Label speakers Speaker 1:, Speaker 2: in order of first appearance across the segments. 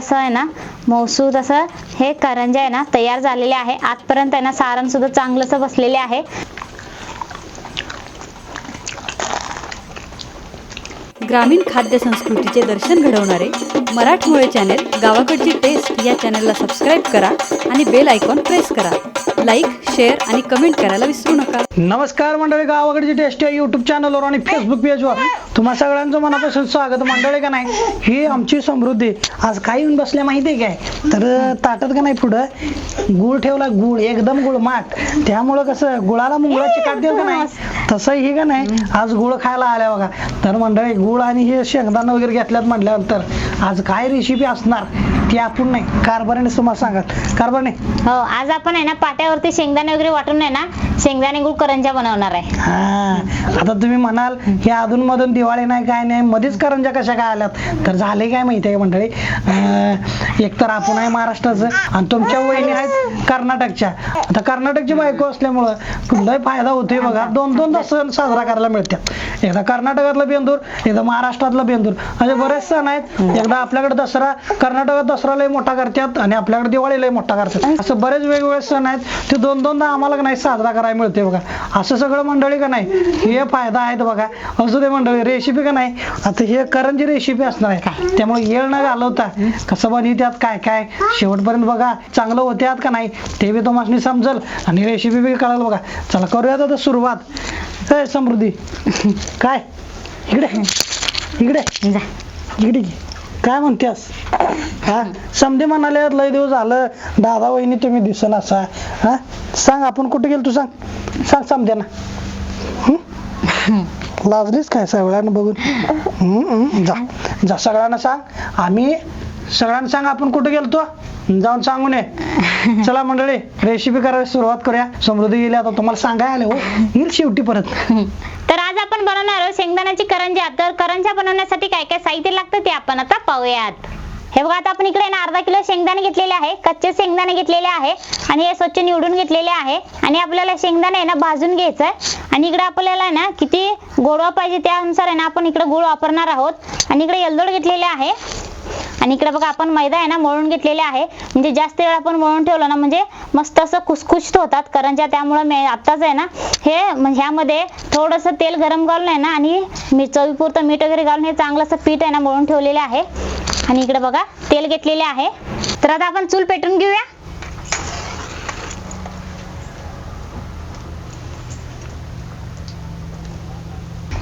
Speaker 1: असं आहे ना मौसूद असं हे करंजा आहे ना तयार झालेले आहे. आजपर्यंत आहे ना सारण सुद्धा चांगलंच बसलेले आहे.
Speaker 2: ग्रामीण खाद्य संस्कृतीचे दर्शन घडवणारे मराठमोळे चॅनेल गावाकडची टेस्ट या चॅनलला सबस्क्राईब करा आणि बेल आयकॉन प्रेस करा. लाईक शेअर आणि कमेंट करायला विसरू नका.
Speaker 3: नमस्कार मंडळी गावाकडची टेस्ट या युट्यूब चॅनलवर आणि फेसबुक पेजवर तुम्हा सगळ्यांचं मनापासून स्वागत मंडळी का नाही? ही आमची समृद्धी. आज काय येऊन बसल्या माहिती आहे काय? तर ताटत का नाही पुढं? गुळ ठेवला गुळ एकदम गुळमाट त्यामुळं कसं गुळाला मुंगळाची काट देईल का नाही? तसं ही का नाही? आज गुळ खायला आल्या बघा. तर मंडळी गुळ आणि हे शेंगदाणा वगैरे घेतल्यात म्हटल्यानंतर आज काय रेसिपी असणार? ती आपण नाही. कारभारीने तुम्हाला सांगत. कारभारने?
Speaker 1: हो आज आपण आहे ना पाट्यावरती शेंगदाणे वगैरे वाटून आहे ना शेंगदाणे गुळ करंजा बनवणार आहे.
Speaker 3: हा. आता तुम्ही म्हणाल हे अधून मधून दिवाळी नाही काय नाही मध्येच करंजा कशा काय आल्यात? तर झाले काय माहिती आहे मंडळी? एक तर आपण आहे महाराष्ट्राचं आणि तुमच्या वहिनी आहेत कर्नाटकच्या. आता कर्नाटकची बायको असल्यामुळं लय फायदा होतोय बघा. दोन दोन सण साजरा करायला मिळतात. एकदा कर्नाटकातलं बेंदूर एकदा महाराष्ट्रातलं बेंदूर. असे बरेच सण आहेत. एकदा आपल्याकडे दसरा कर्नाटकात दसरा लय मोठा करतात आणि आपल्याकडे दिवाळी लय मोठा करतात. असं बरेच वेगवेगळे सण आहेत. ते दोन दोनदा आम्हाला नाही साजरा करायला मिळते बघा. असं सगळं मंडळी का नाही? हे फायदा आहेत बघा. असू दे मंडळी रेसिपी का नाही? आता हे करंजी रेसिपी असणार आहे. त्यामुळे येळ न घालवता कसं बनवित्यात काय काय? शेवटपर्यंत बघा चांगलं होत्यात का नाही? ते बी तुम्हाला समजल आणि रेसिपी बी कळाल बघा. चला करूयात आता सुरुवात. ए समृद्धी. काय? इकडे. इकडे. इकडे. काय म्हणतेस? हा? समधे म्हणाले लय दिवस झालं. दादा वहिनी तुम्ही दिसन असा. हा? सांग आपण कुठे गेलो तू सांग? सांग समध्या ना हं? लाजलीस काय सगळ्यांना बघून? जा. जा सगळ्यांना सांग. आम्ही सगळ्यांना सांग आपण कुठे गेलतो? जाऊन सांगून ये. चला मंडळी रेसिपी करायला सुरुवात करूया. समृद्धी गेली आता तुम्हाला सांगाय आले हो. येईल शेवटी परत.
Speaker 1: तर आज आपण बनवणार आहोत शेंगदाण्याची करंजा. तर करंजा बनवण्यासाठी काय काय साहित्य लागतं ते आपण आता पाहूयात. हे बघा आता आपण इकडे ना अर्धा किलो शेंगदाणे घेतलेले आहे कच्चे शेंगदाणे घेतलेले आहे आणि हे स्वच्छ निवडून घेतलेले आहे आणि आपल्याला शेंगदाणे आहे ना भाजून घ्यायचं आणि इकडे आपल्याला आहे ना किती गोडवा पाहिजे त्यानुसार आहे ना आपण इकडे गुळ वापरणार आहोत. आणि इकडे येलदोड घेतलेले आहे. आणि इकडे बघा आपण मैदा आहे ना मळून घेतलेले आहे. म्हणजे जास्त वेळ आपण मळून ठेवलं ना म्हणजे मस्त असं खुसखुशीत होतात. करंज्या त्यामुळे मी आत्ताच आहे ना हे ह्यामध्ये थोडंसं तेल गरम घालून आहे ना आणि मी चवीपुरतं मीठ वगैरे घालून हे चांगलं असं पीठ आहे ना मळून ठेवलेले आहे. आणि इकडे बघा तेल घेतलेले आहे. तर आता आपण चूल पेटून घेऊया.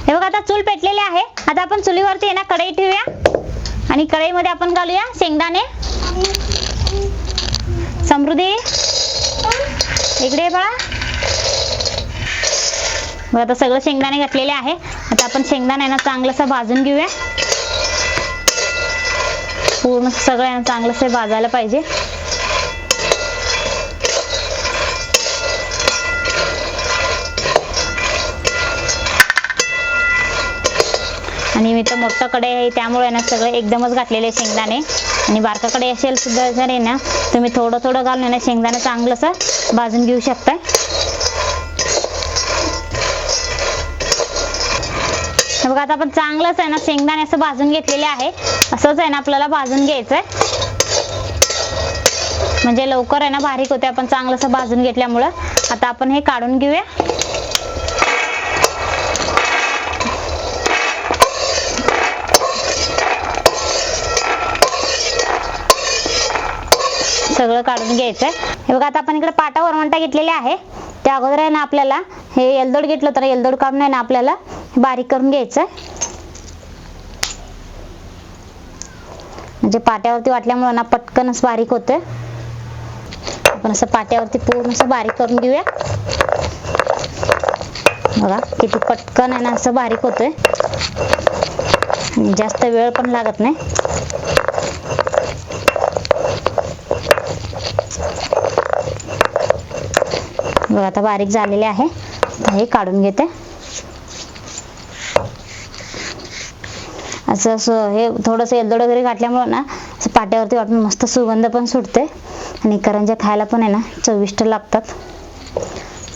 Speaker 1: हे बघा आता चूल पेटलेले आहे. आता आपण चुलीवरती आहे ना कढई ठेवूया. आणि कढईमध्ये आपण घालूया शेंगदाणे. समृद्धी. इकडे बघा. बघा आता सगळं शेंगदाणे घातलेले आहे. आता आपण शेंगदाणे ना चांगलंसं भाजून घेऊया. पूर्ण सगळ्यांना चांगलं भाजायला पाहिजे. आणि मी तर मोठं कढई आहे त्यामुळे ना सगळे एकदमच घातलेले शेंगदाणे. आणि बारका असेल सुद्धा जर आहे ना तुम्ही थोडं थोडं घालून ना शेंगदाणे चांगलंसं भाजून घेऊ शकता बघा आता आपण चांगलंच आहे ना शेंगदाणे असं भाजून घेतलेले आहे. असंच आहे ना आपल्याला भाजून घ्यायचं आहे म्हणजे लवकर आहे ना बारीक होते आपण चांगलंसं भाजून घेतल्यामुळं. आता आपण हे काढून घेऊया. सगळं काढून घ्यायचं आहे हे बघा आता आपण इकडे पाटा वरवंटा घेतलेले आहे. त्या अगोदर आहे ना आपल्याला हे येलदोड घेतलं तर येलदोड काढून आहे ना आपल्याला. बारीक करून घ्यायचं. आहे म्हणजे पाट्यावरती वाटल्यामुळे ना पटकनच बारीक होतंय. आपण असं पाट्यावरती पूर्ण असं बारीक करून घेऊया. बघा किती पटकन आहे ना असं बारीक होतंय. आणि जास्त वेळ पण लागत नाही. बघा आता बारीक झालेले आहे. हे काढून घेते. असं असं हे थोडंसं एलदोड वगैरे घातल्यामुळं ना असं पाट्यावरती वाटून मस्त सुगंध पण सुटते. आणि करंज्या खायला पण आहे ना चविष्ट लागतात.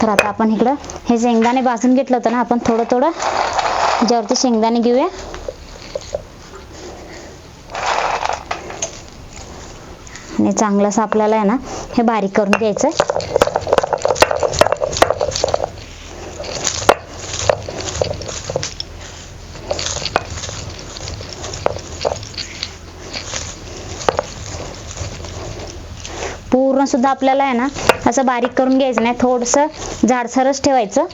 Speaker 1: तर आता आपण इकडं हे शेंगदाणे भाजून घेतलं होतं ना आपण थोडं थोडं ज्यावरती शेंगदाणे घेऊया. आणि चांगलं असं आपल्याला आहे ना हे बारीक करून घ्यायचं. पूर्ण सुद्धा आपल्याला आहे ना असं बारीक करून घ्यायचं नाही थोडंसं जाडसरच ठेवायचं.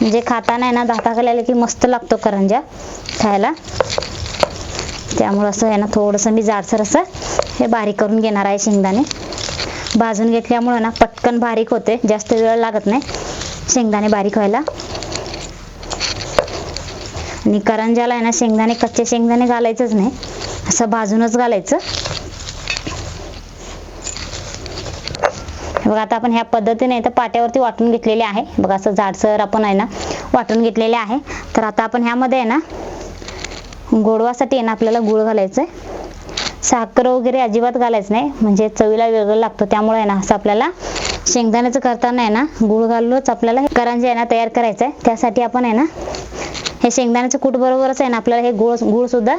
Speaker 1: म्हणजे खाताना आहे ना दाताखाली आलं की मस्त लागतो करंजा खायला. त्यामुळं असं आहे ना थोडंसं मी जाडसर असं हे बारीक करून घेणार आहे शेंगदाणे. भाजून घेतल्यामुळं ना पटकन बारीक होते जास्त वेळ लागत नाही शेंगदाणे बारीक व्हायला. आणि करंजाला आहे ना शेंगदाणे कच्चे शेंगदाणे घालायचंच नाही असं भाजूनच घालायचं. बघा आता आपण ह्या पद्धतीने इथं पाट्यावरती वाटून घेतलेले आहे. बघा असं जाडसर आपण आहे ना वाटून घेतलेले आहे. तर आता आपण ह्यामध्ये आहे ना गोडवासाठी आहे ना आपल्याला गुळ घालायचं आहे साखर वगैरे अजिबात घालायचं नाही. म्हणजे चवीला वेगळं लागतो. त्यामुळे आहे ना असं आपल्याला शेंगदाण्याचं करताना आहे ना गुळ घालूनच आपल्याला हे करंजी आहे ना तयार करायचं आहे त्यासाठी आपण आहे ना हे शेंगदाण्याचं कूट बरोबरच आहे ना आपल्याला हे गुळ गुळ सुद्धा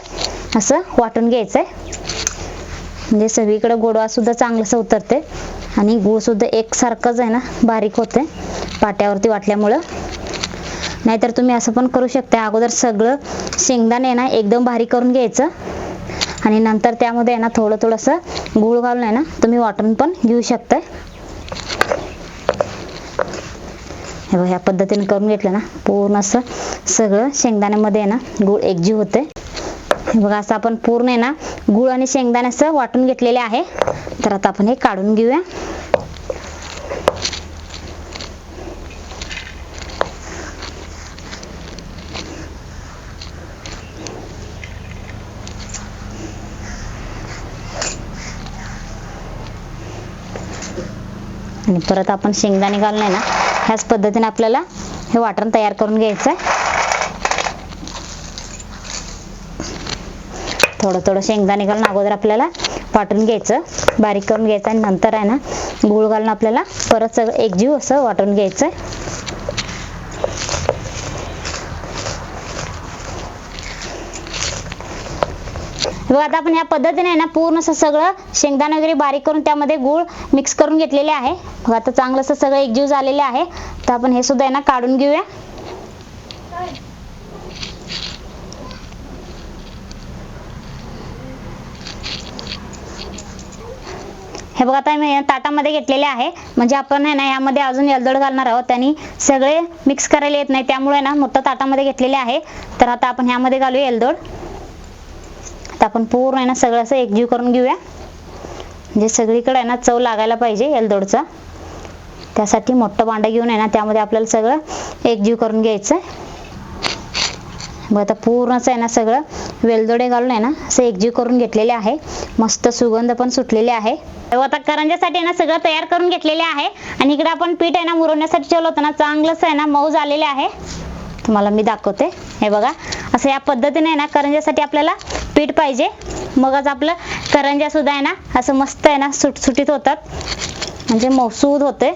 Speaker 1: असं वाटून घ्यायचं आहे म्हणजे सगळीकडे गोडवा सुद्धा चांगलंसं उतरते आणि गुळ सुद्धा एकसारखंच आहे ना बारीक होते पाट्यावरती वाटल्यामुळं. नाहीतर तुम्ही असं पण करू शकता अगोदर सगळं शेंगदाणे ना एकदम बारीक करून घ्यायचं. आणि नंतर त्यामध्ये आहे ना थोडं थोडंसं गूळ घालून आहे ना तुम्ही वाटून पण घेऊ शकता हे बघा ह्या पद्धतीने करून घेतलं ना पूर्ण असं सगळं शेंगदाण्यामध्ये आहे ना गूळ एकजीव होते बघा असं आपण पूर्ण आहे ना गूळ आणि शेंगदाणे असं वाटून घेतलेले आहे. तर आता आपण हे काढून घेऊया. आणि परत आपण शेंगदाणे घालून आहे ना ह्याच पद्धतीने आपल्याला हे वाटण तयार करून घ्यायचं आहे. थोडं थोडं शेंगदाणे घालून अगोदर आपल्याला वाटून घ्यायचं. बारीक करून घ्यायचं आणि नंतर आहे ना गूळ घालून आपल्याला परत सगळं एकजीव असं वाटून घ्यायचं बघा आता आपण ह्या पद्धतीने आहे ना पूर्ण असं सगळं शेंगदाणे वगैरे बारीक करून त्यामध्ये गूळ मिक्स करून घेतलेले आहे. बघा आता चांगलं असं सगळं एकजीव झालेले आहे. तर आपण हे सुद्धा आहे ना काढून घेऊया. हे बघा आता मी ताटामध्ये घेतलेले आहे. म्हणजे आपण आहे ना यामध्ये अजून एलदोड घालणार आहोत. आणि सगळे मिक्स करायला येत नाही. त्यामुळे ना मोठं ताटामध्ये घेतलेले आहे. तर आता आपण ह्यामध्ये घालूया एलदोड. आता आपण पूर्ण आहे ना सगळं असं एकजीव करून घेऊया. म्हणजे सगळीकडे आहे ना चव लागायला पाहिजे एलदोडचा. त्यासाठी मोठं भांडं घेऊन आहे ना त्यामध्ये आपल्याला सगळं एकजीव करून घ्यायचं आहे बघ आता पूर्णच आहे ना सगळं वेलदोडे घालून आहे ना असं एकजीव करून घेतलेले आहे मस्त सुगंध पण सुटलेले आहे तेव्हा आता करंजासाठी ना सगळं तयार करून घेतलेले आहे आणि इकडे आपण पीठ आहे ना मुरवण्यासाठी ठेवलं होतं ना चांगलंच आहे ना मऊ झालेले आहे तुम्हाला मी दाखवते हे बघा असं या पद्धतीने आहे ना करंजासाठी आपल्याला पीठ पाहिजे मगच आपलं करंजा सुद्धा आहे ना असं मस्त आहे ना सुटसुटीत होतात म्हणजे मौसूद होते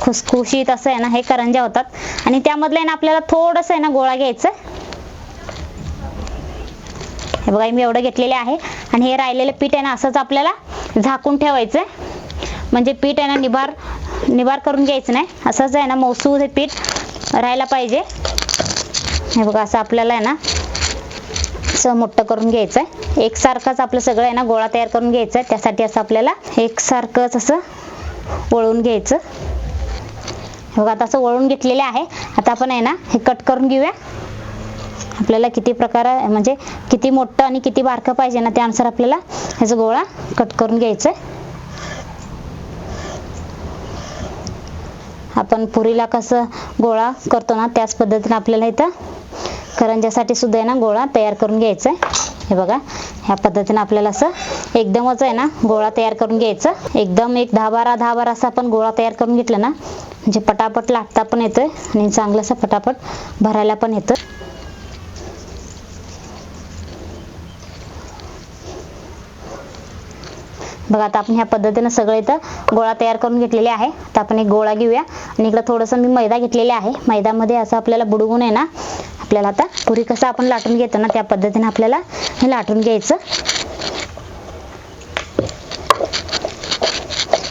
Speaker 1: खुसखुशीत असं आहे ना हे करंजा होतात आणि त्यामधलं आहे ना आपल्याला थोडंसं आहे ना गोळा घ्यायचं हे बघा मी एवढं घेतलेले आहे. आणि हे राहिलेलं पीठ आहे ना असंच आपल्याला झाकून ठेवायचं म्हणजे पीठ आहे ना निभार निभार करून घ्यायचं नाही. असंच आहे ना मौसू हे पीठ राहायला पाहिजे. हे बघा असं आपल्याला आहे ना असं मोठं करून घ्यायचं आहे एकसारखंच आपलं सगळं आहे ना गोळा तयार करून घ्यायचं आहे त्यासाठी असं आपल्याला एकसारखंच असं वळून घ्यायचं. बघा आता असं वळून घेतलेले आहे. आता आपण आहे ना हे कट करून घेऊया. आपल्याला किती प्रकार म्हणजे किती मोठं आणि किती बारकं पाहिजे ना त्यानुसार आपल्याला ह्याचा गोळा कट करून घ्यायचं आहे. आपण पुरीला कसं गोळा करतो ना त्याच पद्धतीने आपल्याला इथं करंजासाठी सुद्धा आहे ना गोळा तयार करून घ्यायचा आहे. हे बघा ह्या पद्धतीने आपल्याला असं एकदमच आहे ना गोळा तयार करून घ्यायचं. एकदम एक दहा बारा दहा बारा असा आपण गोळा तयार करून घेतला ना म्हणजे पटापट लाटता पण येतोय आणि चांगलं असं पटापट भरायला पण येतं बघा आता आपण ह्या पद्धतीनं सगळं इथं गोळा तयार करून घेतलेले आहे. आता आपण एक गोळा घेऊया. आणि इकडं थोडंसं मी मैदा घेतलेले आहे. मैदामध्ये असं आपल्याला बुडवून आहे ना आपल्याला आता पुरी कसं आपण लाटून घेतो ना त्या पद्धतीने आपल्याला हे लाटून घ्यायचं.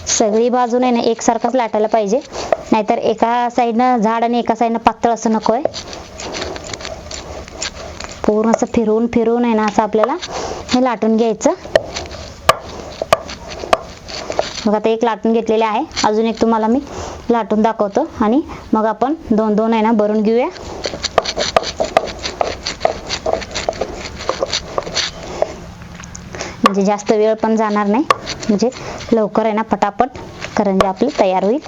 Speaker 1: सगळी बाजूने ना एकसारखंच लाटायला पाहिजे. नाहीतर एका साईडनं झाड आणि एका साईडनं पातळ असं नको आहे पूर्ण असं फिरवून फिरवून आहे ना असं आपल्याला हे लाटून घ्यायचं. मग आता एक लाटून घेतलेले आहे. अजून एक तुम्हाला मी लाटून दाखवतो. आणि मग आपण दोन दोन आहे ना भरून घेऊया. म्हणजे जास्त वेळ पण जाणार नाही. म्हणजे लवकर आहे ना पटापट करंजी आपली तयार होईल.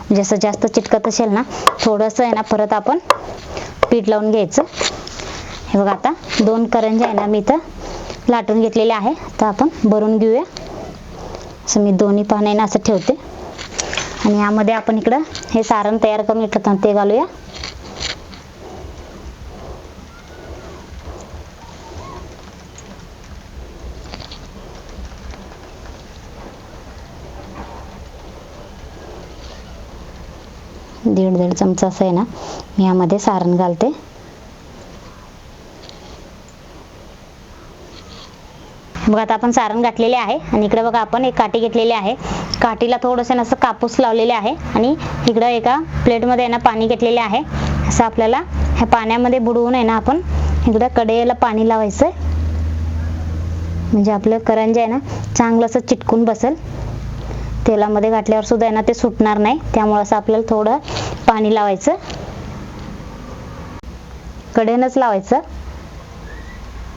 Speaker 1: म्हणजे जसं जास्त चिटकत असेल ना थोडंसं आहे ना परत आपण पीठ लावून घ्यायचं. हे बघा आता दोन करंजी आहे ना मी इथं लाटून घेतलेले आहे. तर आपण भरून घेऊया. असं मी दोन्ही पाने असं ठेवते. आणि यामध्ये आपण इकडं हे सारण तयार करून घेतलं ते घालूया. दीड दीड चमचा असं आहे ना. मी यामध्ये सारण घालते. बघा आता आपण सारण घातलेले आहे आणि इकडे बघा आपण एक काठी घेतलेली आहे. काठीला थोडंसं असं कापूस लावलेले आहे आणि इकडं एका प्लेटमध्ये आहे ना पाणी घेतलेले आहे. असं आपल्याला ह्या पाण्यामध्ये बुडवून आहे ना आपण इकडं कढईला पाणी लावायचं म्हणजे आपलं करंज आहे ना चांगलं असं चिटकून बसेल. तेलामध्ये घातल्यावर सुद्धा आहे ना ते सुटणार नाही. त्यामुळे असं आपल्याला थोडं पाणी लावायचं. कडेनच लावायचं.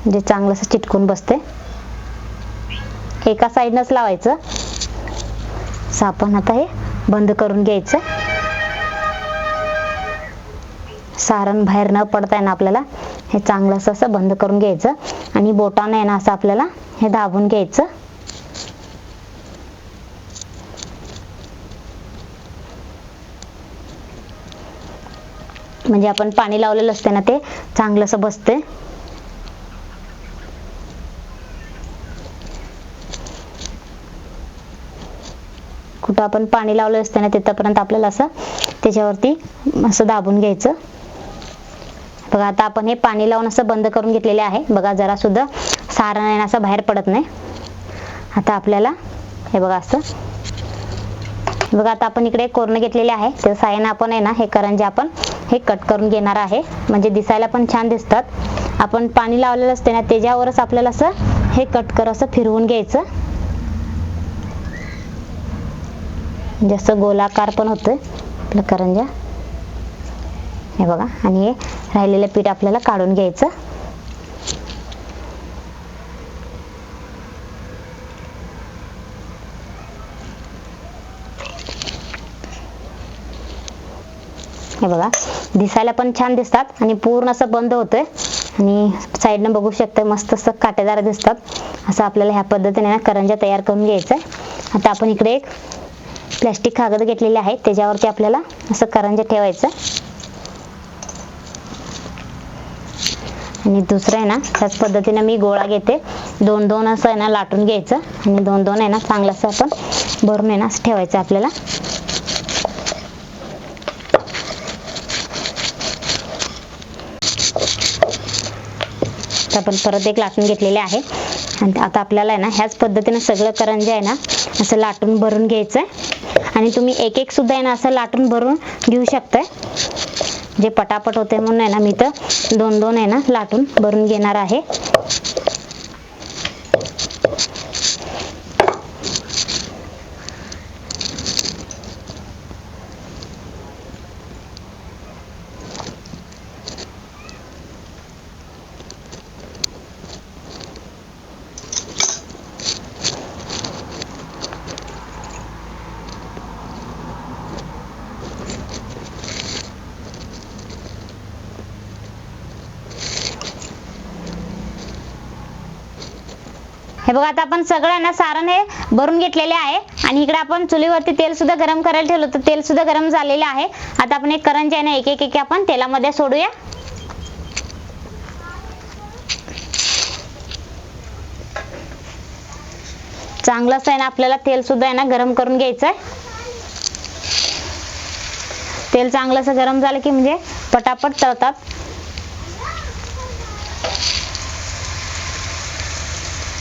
Speaker 1: म्हणजे चांगलं असं चिटकून बसते एका साईडनंच लावायचं. असं आपण आता हे बंद करून घ्यायचं. सारण बाहेर न पडता ना आपल्याला हे चांगलं असं असं बंद करून घ्यायचं. आणि बोटाने आहे ना असं आपल्याला हे दाबून घ्यायचं. म्हणजे आपण पाणी लावलेलं असते ना ते चांगलं असं बसते कुठं आपण पाणी लावलं असतं ना तिथपर्यंत आपल्याला असं त्याच्यावरती असं दाबून घ्यायचं. बघा आता आपण हे पाणी लावून असं बंद करून घेतलेले आहे. बघा जरा सुद्धा सारण आहे ना असं बाहेर पडत नाही. आता आपल्याला हे बघा असं. बघा आता आपण इकडे कोरणं घेतलेले आहे. त्या सायन आपण आहे ना हे करंजे आपण हे कट करून घेणार आहे. म्हणजे दिसायला पण छान दिसतात. आपण पाणी लावलेलं असते ना त्याच्यावरच आपल्याला असं हे कट कर असं फिरवून घ्यायचं. म्हणजे असं गोलाकार पण होतोय. आपलं करंजा. हे बघा आणि हे राहिलेलं पीठ आपल्याला काढून घ्यायचं. हे बघा दिसायला पण छान दिसतात आणि पूर्ण असं बंद होतंय. आणि साईडनं बघू शकता मस्त असं काटेदार दिसतात. असं आपल्याला ह्या पद्धतीने ना करंजा तयार करून घ्यायचं आहे आता आपण इकडे एक प्लॅस्टिक कागद घेतलेले आहे त्याच्यावरती आपल्याला असं करंजा ठेवायचं. आणि दुसरं आहे ना त्याच पद्धतीने मी गोळा घेते. दोन दोन असं आहे ना लाटून घ्यायचं. आणि दोन दोन आहे ना चांगलं असं आपण भरून आहे ना असं ठेवायचं आपल्याला. तर आपण परत एक लाटून घेतलेले आहे. आणि आता आपल्याला आहे ना ह्याच पद्धतीने सगळं करंजे आहे ना असं लाटून भरून घ्यायचं आहे आणि तुम्ही एक एक सुद्धा आहे ना असं लाटून भरून घेऊ शकताय. जे पटापट होते म्हणून आहे ना मी तर दोन दोन आहे ना लाटून भरून घेणार आहे. हे बघा आता आपण सगळं ना सारण हे भरून घेतलेले आहे. आणि इकडे आपण चुलीवरती तेल सुद्धा गरम करायला ठेवलं तर तेल सुद्धा गरम झालेलं आहे. आता आपण एक करंजी आहे ना एक एक एक आपण तेलामध्ये सोडूया. चांगलं असं आहे ना आपल्याला तेल सुद्धा आहे ना गरम करून घ्यायचं आहे तेल चांगलं असं गरम झालं की म्हणजे पटापट तळतात हे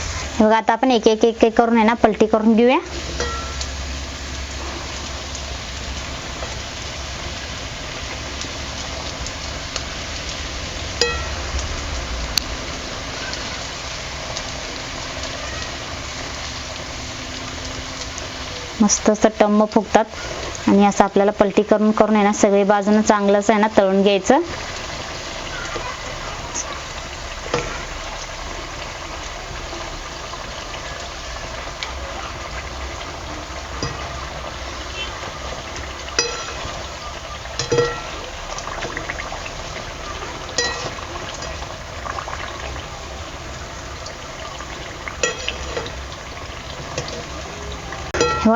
Speaker 1: हे बघा आता आपण एक एक एक एक करून आहे ना पलटी करून घेऊया. मस्त असं टम्म फुगतात. आणि असं आपल्याला पलटी करून करून आहे ना सगळी बाजूनं चांगलं असं आहे ना तळून घ्यायचं.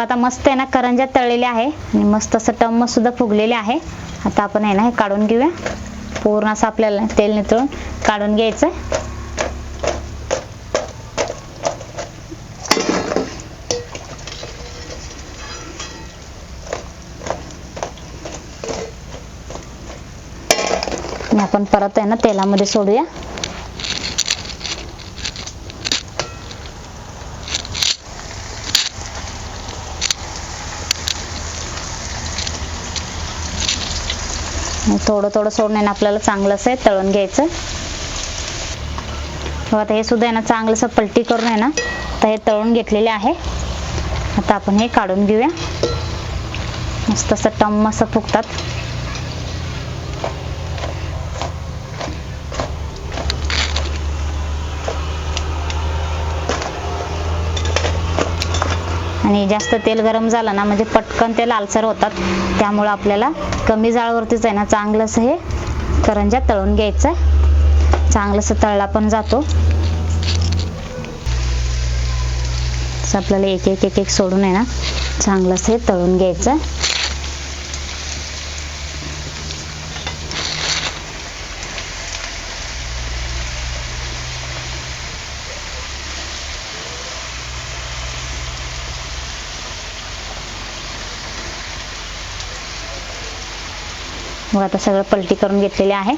Speaker 1: आता मस्त आहे ना करंज्या तळलेल्या आहे. आणि मस्त असं टम्म सुद्धा फुगलेले आहे. आता आपण आहे ना हे काढून घेऊया. पूर्ण असं आपल्याला तेल नितळून काढून घ्यायचं आपण परत आहे ना तेलामध्ये सोडूया. थोडं थोडं सोडून आहे ना आपल्याला चांगलंच आहे तळून घ्यायचं. आता हे सुद्धा आहे ना चांगलं असं पलटी करून आहे ना आता हे तळून घेतलेले आहे. आता आपण हे काढून घेऊया. मस्त असं टम्म असं फुगतात. आणि जास्त तेल गरम झालं ना म्हणजे पटकन ते लालसर होतात. त्यामुळं आपल्याला कमी जाळवरतीच आहे ना चांगलंसं हे करंज्या तळून घ्यायचं चांगलंसं तळला पण जातो. असं आपल्याला एक एक एक एक सोडून आहे ना चांगलंसं हे तळून घ्यायचं मग आता सगळं पलटी करून घेतलेले आहे.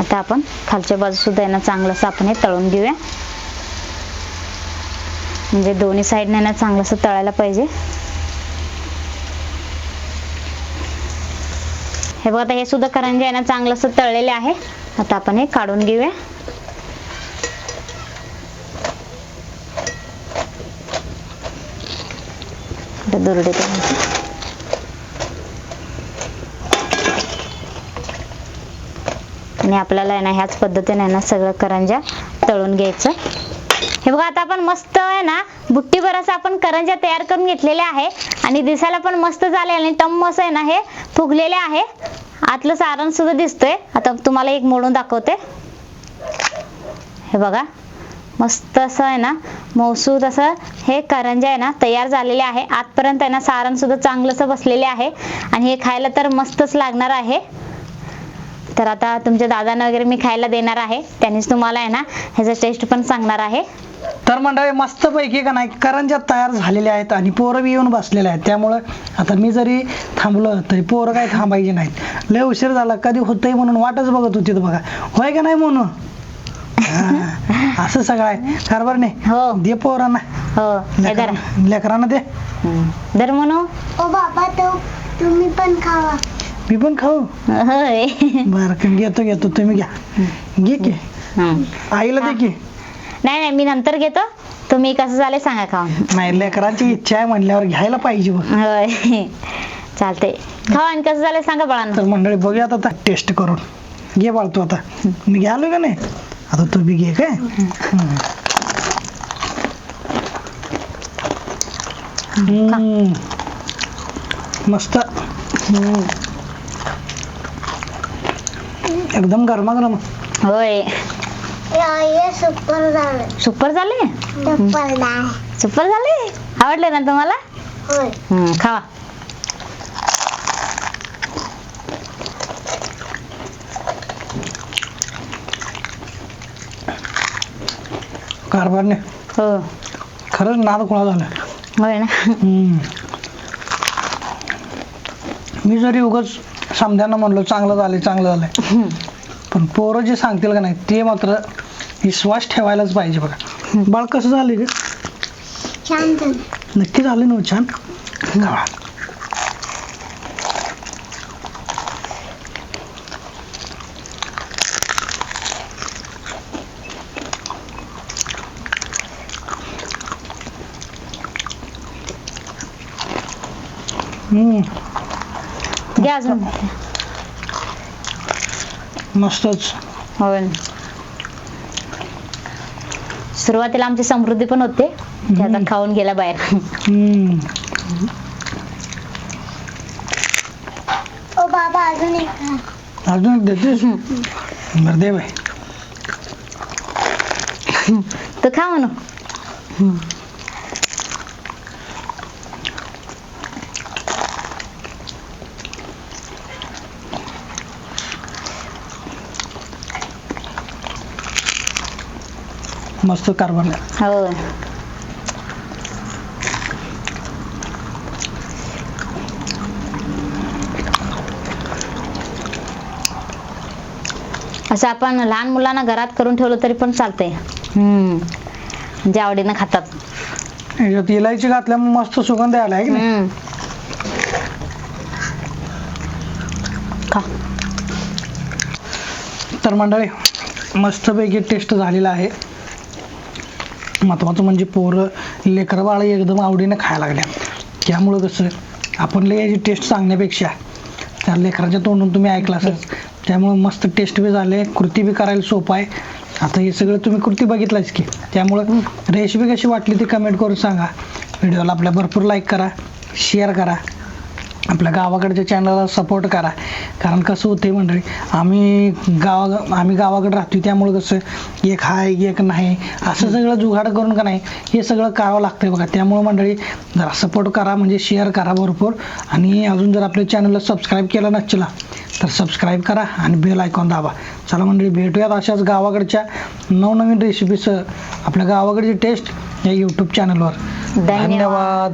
Speaker 1: आता आपण खालच्या बाजूसुद्धा यांना आहे ना आपण हे तळून घेऊया. म्हणजे दोन्ही साईडने ना चांगलंसं तळायला पाहिजे. हे बघा आता हे सुद्धा करंजे आहे ना चांगलंसं तळलेले आहे. आता आपण हे काढून घेऊया. दुरडे आणि आपल्याला आहे ना ह्याच पद्धतीने आहे ना सगळं करंज्या तळून घ्यायचं. हे बघा आता आपण मस्त आहे ना बुट्टीभर असं आपण करंज्या तयार करून घेतलेल्या आहे. आणि दिसायला पण मस्त झाले आणि टम्म असं आहे ना हे फुगलेले आहे. आतलं सारण सुद्धा दिसतंय. आता तुम्हाला एक मोडून दाखवते. हे बघा मस्त असं आहे ना मौसूद असं हे करंज्या आहे ना तयार झालेले आहे. आतपर्यंत आहे ना सारण सुद्धा चांगलंसं बसलेले आहे. आणि हे खायला तर मस्तच लागणार आहे. तर आता तुमच्या दादांना वगैरे मी खायला देणार आहे. त्यांनीच तुम्हाला आहे ना ह्याचा टेस्ट पण सांगणार आहे.
Speaker 3: तर मंडळी मस्त पैकी का नाही करंज्या तयार झालेल्या आहेत आणि पोरं बी येऊन बसलेले आहेत. त्यामुळं आता मी जरी थांबलो तरी पोरं काही थांबायची नाहीत. लय उशीर झाला कधी होतंय म्हणून वाटच बघत होती बघा. होय का नाही म्हणून हा, असं सगळं आहे. कारभार नाही?
Speaker 1: हो.
Speaker 3: दे पोरांना.
Speaker 1: हो हे धरा.
Speaker 3: लेकरांना दे.
Speaker 1: हम्म. धर म्हणू
Speaker 4: ओ बाबा तो तुम्ही पण खावा.
Speaker 3: मी पण खाऊ.
Speaker 1: होय.
Speaker 3: बरं घेतो घेतो. तुम्ही घ्या. घे की. आईला दे की.
Speaker 1: नाही नाही मी नंतर घेतो. तुम्ही कसं झाले सांगा खाऊन.
Speaker 3: नाही लेकरांची इच्छा आहे म्हणल्यावर घ्यायला पाहिजे बघ.
Speaker 1: होय. चालते खावा आणि कसं झालं सांगा बाळांना.
Speaker 3: तर मंडळी बघूयात आता. टेस्ट करून. घे बाळतो आता. मी घ्यालो का नाही? आता तू बी घे काय? हम्म. मस्त. एकदम गरमागरम
Speaker 1: होय.
Speaker 4: हे सुपर झालं
Speaker 1: सुपर झाले
Speaker 4: सुपर
Speaker 1: झाले आवडले ना तुम्हाला?
Speaker 4: होय.
Speaker 1: हम्म, खावा.
Speaker 3: कारभारने.
Speaker 1: हो.
Speaker 3: खरंच नाद कोणा झाला
Speaker 1: होय ना?
Speaker 3: हम्म. मी जरी उगाच समध्यांना म्हणलो चांगलं झालंय चांगलं झालंय. पण पोरं जे सांगतील का नाही ते मात्र विश्वास ठेवायलाच पाहिजे बघा. बाळ कसं झालंय ग?
Speaker 4: छान झालं.
Speaker 3: नक्की झालं ना छान? खावा हम्म,
Speaker 1: घ्या अजून
Speaker 3: मस्तच.
Speaker 1: होय. सुरुवातीला आमची समृद्धी पण होते. ते आता खाऊन गेला बाहेर.
Speaker 3: हम्म,
Speaker 4: ओ बाबा अजून एक खा.
Speaker 3: अजून एक देतेस? बरं दे बाई.
Speaker 1: तर खा म्हणू.
Speaker 3: मस्त कार्बन
Speaker 1: हो. असं आपण लहान मुलांना घरात करून ठेवलं तरी पण चालतंय. हम्म. जे आवडीनं खातात.
Speaker 3: याच्यात इलायची घातल्यामुळे मस्त सुगंध आला आहे की नाही?
Speaker 1: हम्म. खा.
Speaker 3: तर मंडळी मस्तपैकी टेस्ट झालेला आहे. महत्वाचं म्हणजे पोरं लेकरं बाळ एकदम आवडीनं खायला लागल्या. त्यामुळं कसं आपण लय याची टेस्ट सांगण्यापेक्षा त्या लेकराच्या तोंडून तुम्ही ऐकलं असेल त्यामुळं मस्त टेस्ट बी झाले कृती बी करायला सोपं आहे. आता हे सगळं तुम्ही कृती बघितलाच की त्यामुळं रेसिपी कशी वाटली ती कमेंट करून सांगा. व्हिडिओला आपल्या भरपूर लाईक करा शेअर करा. आपल्या गावाकडच्या चॅनलला सपोर्ट करा. कारण कसं होते मंडळी आम्ही गावा आम्ही गावाकडे राहतो त्यामुळं कसं एक हाय एक नाही असं सगळं जुगाड करून का नाही हे सगळं करावं लागतंय बघा. त्यामुळं मंडळी जरा सपोर्ट करा म्हणजे शेअर करा भरपूर. आणि अजून जर आपल्या चॅनलला सबस्क्राईब केलं नसला तर सबस्क्राईब करा आणि बेल आयकॉन दाबा. चला मंडळी भेटूयात अशाच गावाकडच्या नवनवीन रेसिपीसह आपल्या गावाकडची टेस्ट या यूट्यूब चॅनलवर. धन्यवाद.